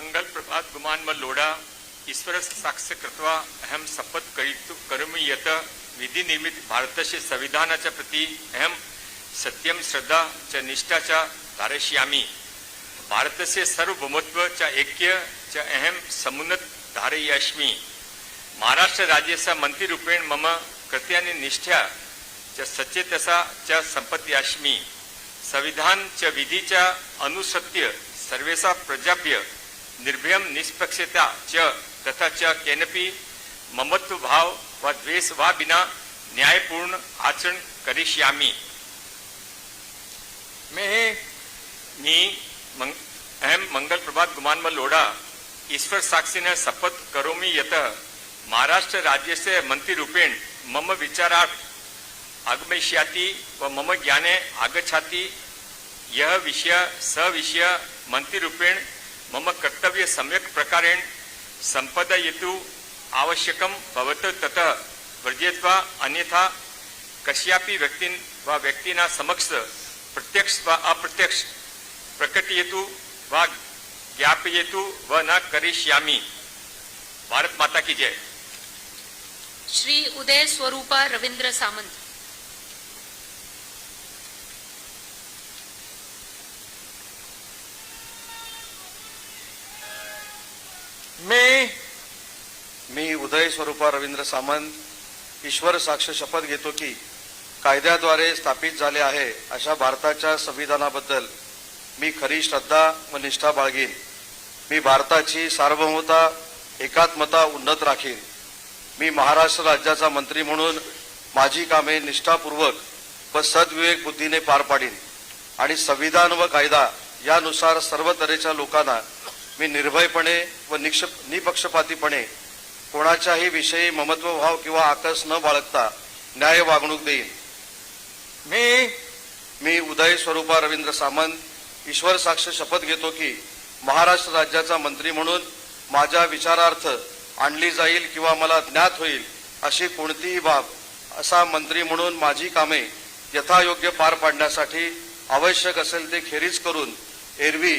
मंगल प्रभात गुमान व लोडा ईश्वर साक्ष कृत्वा अहम शपथ करितु करोमि यत विधी निर्मित भारतस्य संविधानाच्या प्रती अहम सत्यम श्रद्धा च निष्ठा च धारयिष्यामि। भारतस्य सार्वभौमत्व च ऐक्य च अहम समुन्नत धारयिष्यामि। महाराष्ट्र राज्याचा मंत्रीरूपेण मम कृत्यानि निष्ठा च सचेतसा च संपत्यास्मि संविधान च विधीच्या अनुसत्य सर्वेषा प्रजाप्य निर्भयम निष्पक्षता च तथा च केनपि ममत्व भाव व द्वेष वा बिना न्यायपूर्ण आचरण करिष्यामि। मी मी मंग, अहम मंगल प्रभात गुमान लोढा ईश्वर साक्षीने शपथ करोमि यत महाराष्ट्र राज्यस्य मंत्रीरूपेण मम विचारार्थ आगमिष्याति व मम ज्ञाने आगच्छाति। यह विषय स विषय मंत्रीरूपेण मम कर्तव्य सम्यक् प्रकारेण संपदयितु आवश्यकं भवत। ततः वर्जयित्वा अन्यथा कस्यापि व्यक्तीन वा व्यक्तीना समक्ष प्रत्यक्ष वा अप्रत्यक्ष प्रकटयतु वा ज्ञापयतु व न करिष्यामि। भारत माता की जय। श्री उदय स्वरूपा रवींद्र सामंत। मी मी उदय स्वरूपा रवींद्र सामंत ईश्वर साक्ष शपथ घेतो की कायद्याद्वारे स्थापित झाले आहे अशा भारताच्या संविधानाबद्दल मी खरी श्रद्धा व निष्ठा बाळगीन. मी भारताची सार्वभौमता एकात्मता उन्नत राखीन. मी महाराष्ट्र राज्याचा मंत्री म्हणून माझी कामे निष्ठापूर्वक व सद्विवेक बुद्धीने पार पाडीन. आणि संविधान व कायदा यानुसार सर्व तऱ्हेच्या लोकांना मी निर्भयपणे व निक्ष निपक्षपातीपणे कोणाच्याही विषयी ममत्वभाव किंवा आकस न बाळगता न्याय वागणूक देईन. मी? मी उदय स्वरूपा रवींद्र सामंत ईश्वर साक्ष शपथ घेतो की महाराष्ट्र राज्याचा मंत्री म्हणून माझ्या विचारार्थ आणली जाईल किंवा मला ज्ञात होईल अशी कोणतीही बाब असा मंत्री म्हणून माझी कामे यथायोग्य पार पाडण्यासाठी आवश्यक असेल ते खेरीज करून एरवी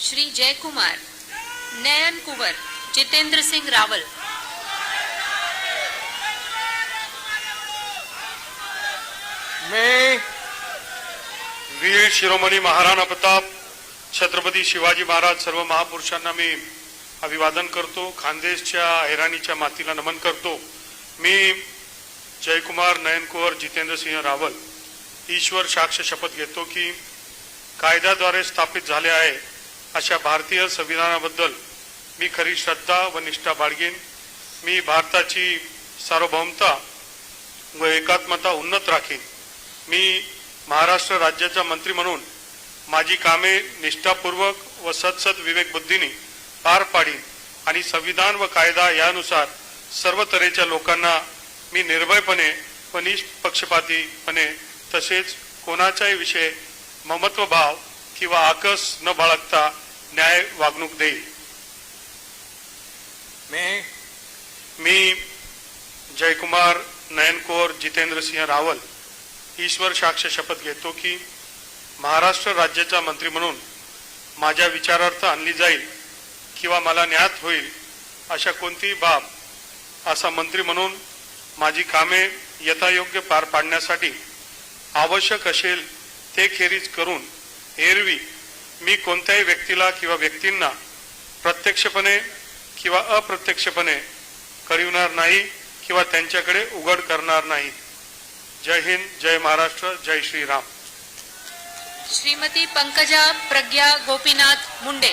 श्री जयकुमार नयन कुवर जितेंद्र सिंग रावल. मैं वीर शिरोमणी महाराणा प्रताप छत्रपती शिवाजी महाराज सर्व महापुरुषांना मी अभिवादन करतो. खानदेशच्या हैराणीच्या मातीला नमन करतो. मी जयकुमार नयनकुवर जितेंद्र सिंह रावल ईश्वर साक्ष शपथ घेतो की कायद्याद्वारे स्थापित झाले आहे. अशा भारतीय संविधानाबद्दल मी खरी श्रद्धा व निष्ठा बाळगीन. मी भारताची सार्वभौमता व एकात्मता उन्नत राखीन. मी महाराष्ट्र राज्याचा मंत्री म्हणून माझी कामे निष्ठापूर्वक व सत्सद विवेकबुद्धीने पार पाडीन आणि संविधान व कायदा यानुसार सर्व तऱ्हेच्या लोकांना मी निर्भयपणे व निष्पक्षपातीपणे तसेच कोणाचाही विषय ममत्वभाव किंवा आकस न बाळगता न्याय वागणूक देईल. मी मी जयकुमार नयनकोर जितेंद्र सिंह रावल ईश्वर साक्ष शपथ घेतो की महाराष्ट्र राज्याचा मंत्री म्हणून माझ्या विचारार्थ आणली जाईल किंवा मला ज्ञात होईल अशा कोणतीही बाब असा मंत्री म्हणून माझी कामे यथायोग्य पार पाडण्यासाठी आवश्यक असेल ते खेरीज करून एरवी मी कोणत्याही व्यक्तीला किंवा व्यक्तींना प्रत्यक्षपणे किंवा अप्रत्यक्षपणे कळविणार नाही किंवा त्यांच्याकडे उघड करणार नाही. जय हिंद जय महाराष्ट्र जय श्रीराम. श्रीमती पंकजा प्रज्ञा गोपीनाथ मुंडे.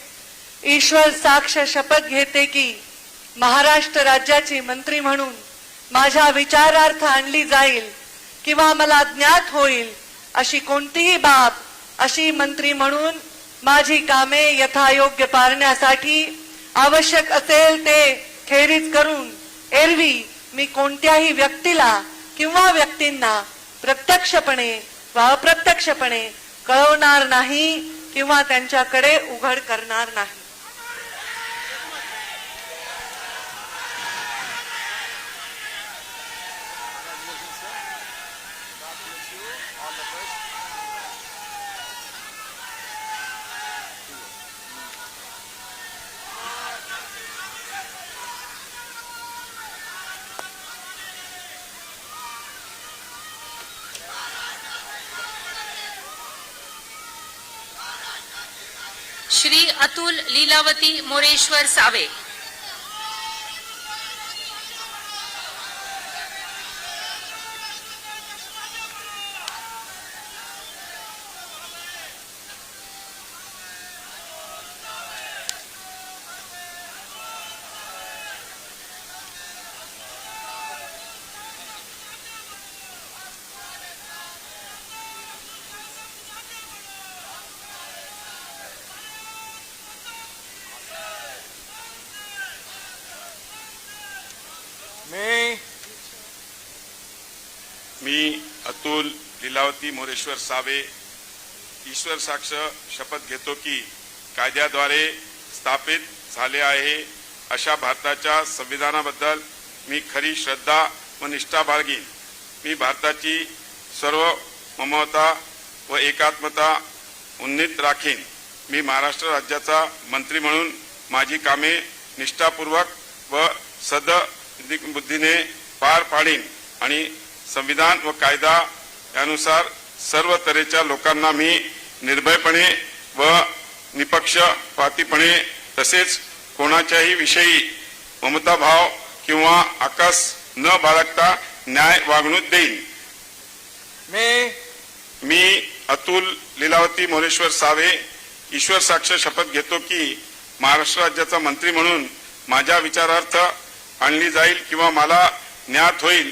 ईश्वर साक्ष शपथ घेते की महाराष्ट्र राज्याची मंत्री म्हणून माझ्या विचारार्थ आणली जाईल किंवा मला ज्ञात होईल अशी कोणतीही बाब अशी मंत्री म्हणून माझी कामे यथायोग्य पारण्यासाठी आवश्यक असेल ते खेरीज करून एरवी मी कोणत्याही व्यक्तीला किंवा व्यक्तींना प्रत्यक्षपणे व अप्रत्यक्षपणे कळवणार नाही किंवा त्यांच्याकडे उघड करणार नाही. श्री अतुल लीलावती मोरेश्वर सावे. अतुल लीलावती मोरेश्वर सावे ईश्वर साक्ष शपथ घेतो की कायद्याद्वारे स्थापित झाले आहे अशा भारताच्या संविधानाबद्दल मी खरी श्रद्धा व निष्ठा बाळगीन. मी भारताची सर्व ममता व एकात्मता उन्नीत राखीन. मी महाराष्ट्र राज्याचा मंत्री म्हणून माझी कामे निष्ठापूर्वक व सद बुद्धीने पार पाडीन आणि संविधान व कायदा यानुसार सर्व तऱ्हेच्या लोकांना मी निर्भयपणे व निपक्षपातीपणे तसेच कोणाच्याही विषयी ममताभाव किंवा आकास न बाळगता न्याय वागणूक देईन. मी मी अतुल लीलावती मोरेश्वर सावे ईश्वर साक्ष शपथ घेतो की महाराष्ट्र राज्याचा मंत्री म्हणून माझ्या विचारार्थ आणली जाईल किंवा मला ज्ञात होईल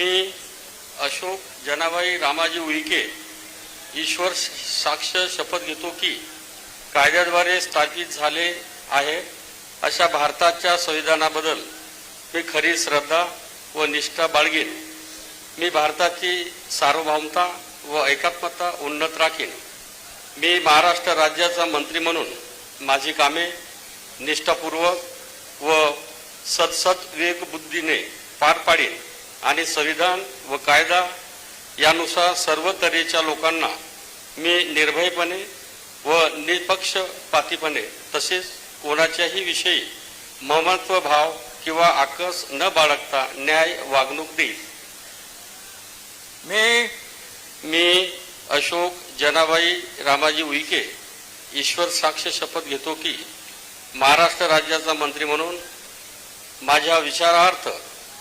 मी अशोक जनाबाई रामाजी उईके ईश्वर साक्ष शपथ घेतो की कायद्याद्वारे स्थापित झाले आहे अशा भारताच्या संविधानाबद्दल मी खरी श्रद्धा व निष्ठा बाळगीन. मी भारताची सार्वभौमता व एकात्मता उन्नत राखेन. मी महाराष्ट्र राज्याचा मंत्री म्हणून माझी कामे निष्ठापूर्वक व सत्सत्वेकबुद्धीने पार पाडेन. आणि संविधान व कायदा यानुसार सर्व तऱ्हेच्या लोकांना मी निर्भयपणे व निपक्षपातीपणे तसेच कोणाच्याही विषयी ममत्व भाव किंवा आकस न बाळगता न्याय वागणूक देईल. मी मी अशोक जनाबाई रामाजी उईके ईश्वर साक्ष शपथ घेतो की महाराष्ट्र राज्याचा मंत्री म्हणून माझ्या विचारार्थ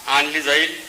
आणली जाईल.